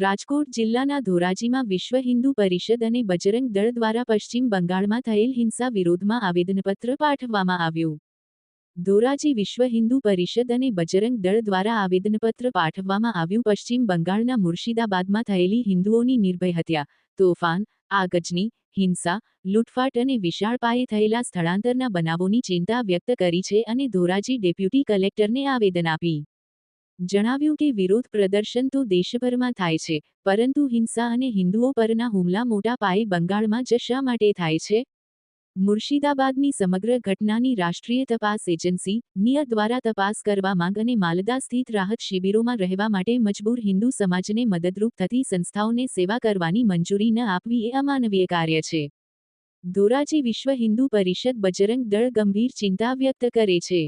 રાજકોટ જિલ્લાના ધોરાજીમાં વિશ્વ હિન્દુ પરિષદ અને બજરંગ દળ દ્વારા પશ્ચિમ બંગાળમાં થયેલ હિંસા વિરોધમાં આવેદનપત્ર પાઠવવામાં આવ્યું. ધોરાજી વિશ્વ હિન્દુ પરિષદ અને બજરંગ દળ દ્વારા આવેદનપત્ર પાઠવવામાં આવ્યું. પશ્ચિમ બંગાળના મુર્શિદાબાદમાં થયેલી હિન્દુઓની નિર્ભય હત્યા, તોફાન, આગજની, હિંસા, લૂંટફાટ અને વિશાળ પાયે થયેલા સ્થળાંતરના બનાવોની ચિંતા વ્યક્ત કરી છે અને ધોરાજી ડેપ્યુટી કલેક્ટરને આવેદન આપી. જણાવ્યું કે વિરોધ પ્રદર્શન તો દેશભરમાં થાય છે, પરંતુ હિંસા અને હિન્દુઓ પરના હુમલા મોટા પાયે બંગાળમાં જ શા માટે થાય છે? મુર્શિદાબાદની સમગ્ર ઘટનાની રાષ્ટ્રીય તપાસ એજન્સી નિયત દ્વારા તપાસ કરવા માંગ અને માલદા સ્થિત રાહત શિબિરોમાં રહેવા માટે મજબૂર હિન્દુ સમાજને મદદરૂપ થતી સંસ્થાઓને સેવા કરવાની મંજૂરી ન આપવી એ અમાનવીય કાર્ય છે. ધોરાજી વિશ્વ હિન્દુ પરિષદ બજરંગ દળ ગંભીર ચિંતા વ્યક્ત કરે છે.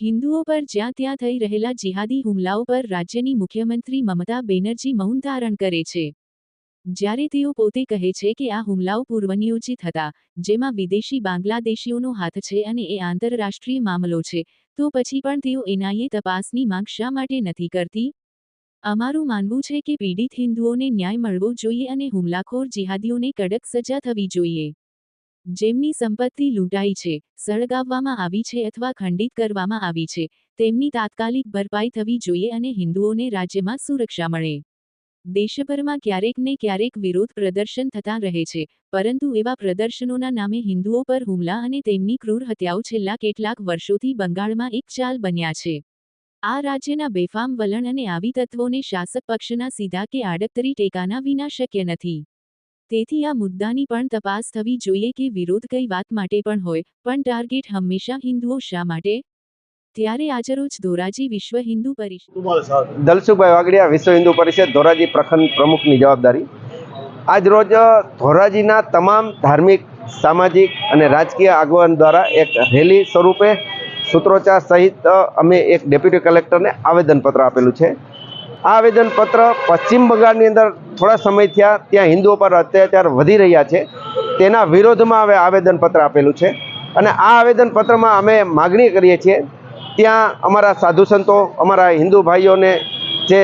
હિન્દુઓ પર જ્યાં ત્યાં થઈ રહેલા જિહાદી હુમલાઓ પર રાજ્યની મુખ્યમંત્રી મમતા બેનર્જી મૌન ધારણ કરે છે. જ્યારે તેઓ પોતે કહે છે કે આ હુમલાઓ પૂર્વનિયોજિત હતા, જેમાં વિદેશી બાંગ્લાદેશીઓનો હાથ છે અને એ આંતરરાષ્ટ્રીય મામલો છે, તો પછી પણ તેઓ એનઆઈએ તપાસની માંગ શા માટે નથી કરતી? અમારું માનવું છે કે પીડિત હિન્દુઓને ન્યાય મળવો જોઈએ અને હુમલાખોર જિહાદીઓને કડક સજા થવી જોઈએ. જેમની સંપત્તિ લૂંટાઈ છે, સળગાવવામાં આવી છે અથવા ખંડિત કરવામાં આવી છે, તેમની તાત્કાલિક ભરપાઈ થવી જોઈએ અને હિન્દુઓને રાજ્યમાં સુરક્ષા મળે. દેશભરમાં ક્યારેક ને ક્યારેક વિરોધ પ્રદર્શન થતા રહે છે, પરંતુ એવા પ્રદર્શનોના નામે હિન્દુઓ પર હુમલા અને તેમની ક્રૂર હત્યાઓ છેલ્લા કેટલાક વર્ષોથી બંગાળમાં એક ચાલ બન્યા છે. આ રાજ્યના બેફામ વલણ અને આવી તત્વોને શાસક પક્ષના સીધા કે આડકતરી ટેકાના વિના શક્ય નથી. તેથી આ મુદ્દાની પણ તપાસ થવી જોઈએ કે વિરોધ કઈ વાત માટે પણ હોય પણ ટાર્ગેટ હંમેશા હિન્દુઓ શા માટે? ત્યારે આજરોજ ધોરાજી વિશ્વ હિન્દુ પરિષદ. દલસુભાઈ વાગડિયા વિશ્વ હિન્દુ પરિષદ ધોરાજી પ્રખંડ પ્રમુખની જવાબદારી. આજ રોજ ધોરાજીના તમામ ધાર્મિક સામાજિક અને રાજકીય આગેવાન દ્વારા એક રેલી સ્વરૂપે સૂત્રોચ્ચાર સહિત અમે એક ડેપ્યુટી કલેક્ટરને આવેદનપત્ર આપેલું છે. આ આવેદનપત્ર પશ્ચિમ બંગાળની અંદર થોડા સમય થયા ત્યાં હિન્દુઓ પર અત્યાચાર વધી રહ્યા છે. તેના વિરોધમાં હવે આવેદનપત્ર આપેલું છે. અને આ આવેદનપત્રમાં અમે માગણી કરીએ છીએ, ત્યાં અમારા સાધુ સંતો, અમારા હિન્દુ ભાઈઓને જે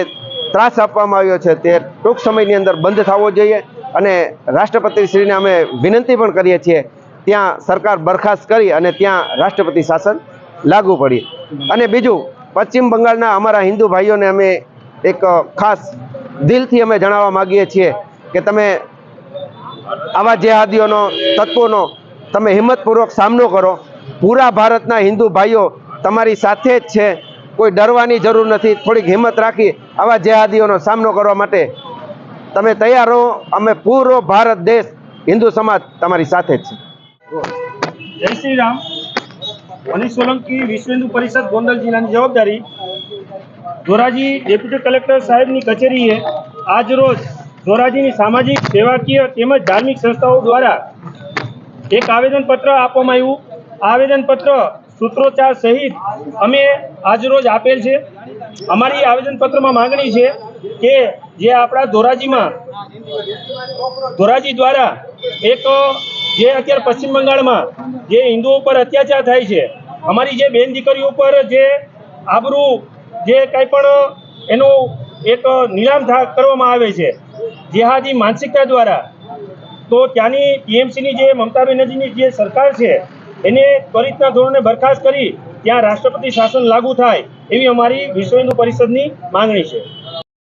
ત્રાસ આપવામાં આવ્યો છે તે ટૂંક સમયની અંદર બંધ થવો જોઈએ અને રાષ્ટ્રપતિશ્રીને અમે વિનંતી પણ કરીએ છીએ, ત્યાં સરકાર બરખાસ્ત કરી અને ત્યાં રાષ્ટ્રપતિ શાસન લાગુ પડી. અને બીજું, પશ્ચિમ બંગાળના અમારા હિન્દુ ભાઈઓને અમે એક ખાસ દિલથી અમે જણાવવા માગીએ છીએ કે તમે આવા જેહાદીઓનો, તત્વોનો તમે હિંમતપૂર્વક સામનો કરો. પૂરા ભારતના હિન્દુ ભાઈઓ તમારી સાથે જ છે. કોઈ ડરવાની જરૂર નથી. થોડીક હિંમત રાખી આવા જેહાદીઓનો સામનો કરવા માટે તમે તૈયાર રહો. અમે પૂરો ભારત દેશ હિન્દુ સમાજ તમારી સાથે જ છે. જય શ્રી રામ. મનીષ સોલંકી વિશ્વ હિન્દુ પરિષદ ગોંડલ જિલ્લાની જવાબદારી ધોરાજી ડેપ્યુટી કલેક્ટર સાહેબની કચેરીએ આજ રોજ ધોરાજીની સામાજિક, સેવાકીય તેમજ ધાર્મિક સંસ્થાઓ દ્વારા એક આવેદનપત્ર આપવામાં આવ્યું. આવેદનપત્ર સૂત્રોચ્ચાર સહિત અમે આજરોજ આપેલ છે. અમારી આવેદનપત્રમાં માંગણી છે કે જે આપણા ધોરાજીમાં, ધોરાજી દ્વારા એક, જે અત્યારે પશ્ચિમ બંગાળમાં જે હિન્દુઓ પર અત્યાચાર થાય છે. અમારી જે બેન દીકરીઓ પર જે આબરૂ જે કંઈ પણ એનું એક નિલામ કરવામાં આવે છે, જેહાદી માનસિકતા દ્વારા, તો ત્યાંની ટીએમસીની જે મમતા બેનર્જીની જે સરકાર છે, એને ત્વરિતના ધોરણે બરખાસ્ત કરી ત્યાં રાષ્ટ્રપતિ શાસન લાગુ થાય એવી અમારી વિશ્વ હિન્દુ પરિષદની માંગણી છે.